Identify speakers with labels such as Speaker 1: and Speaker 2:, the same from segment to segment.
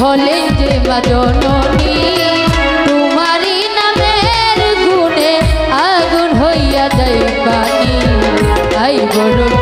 Speaker 1: হলে যে মা তোমারই নামের গুণে আগুন হইয়া যাই পানি আই বড়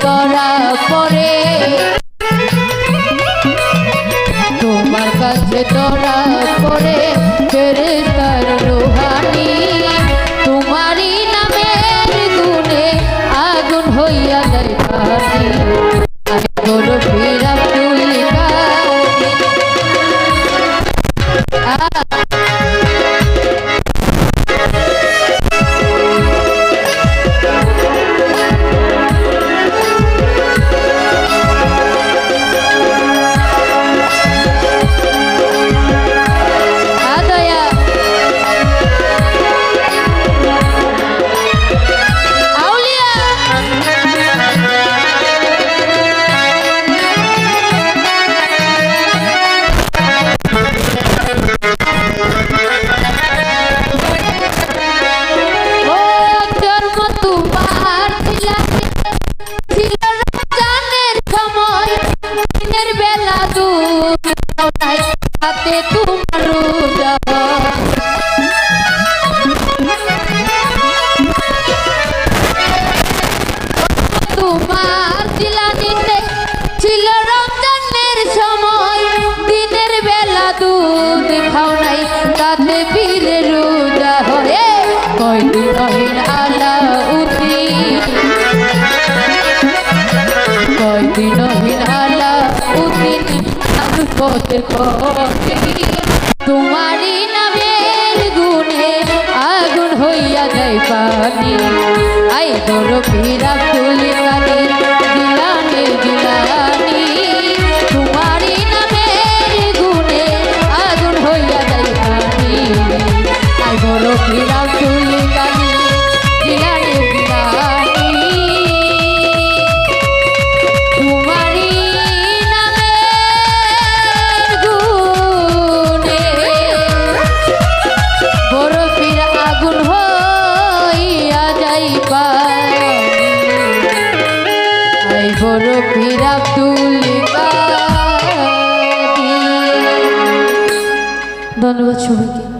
Speaker 1: ধরা পরে। তোমার কাছে ধরা তোমারি নামের গুণে আগুন হইয়া যায় পানি। আই দোর ফিরা ফুলিয়া ধন্যবাদ সবাইকে।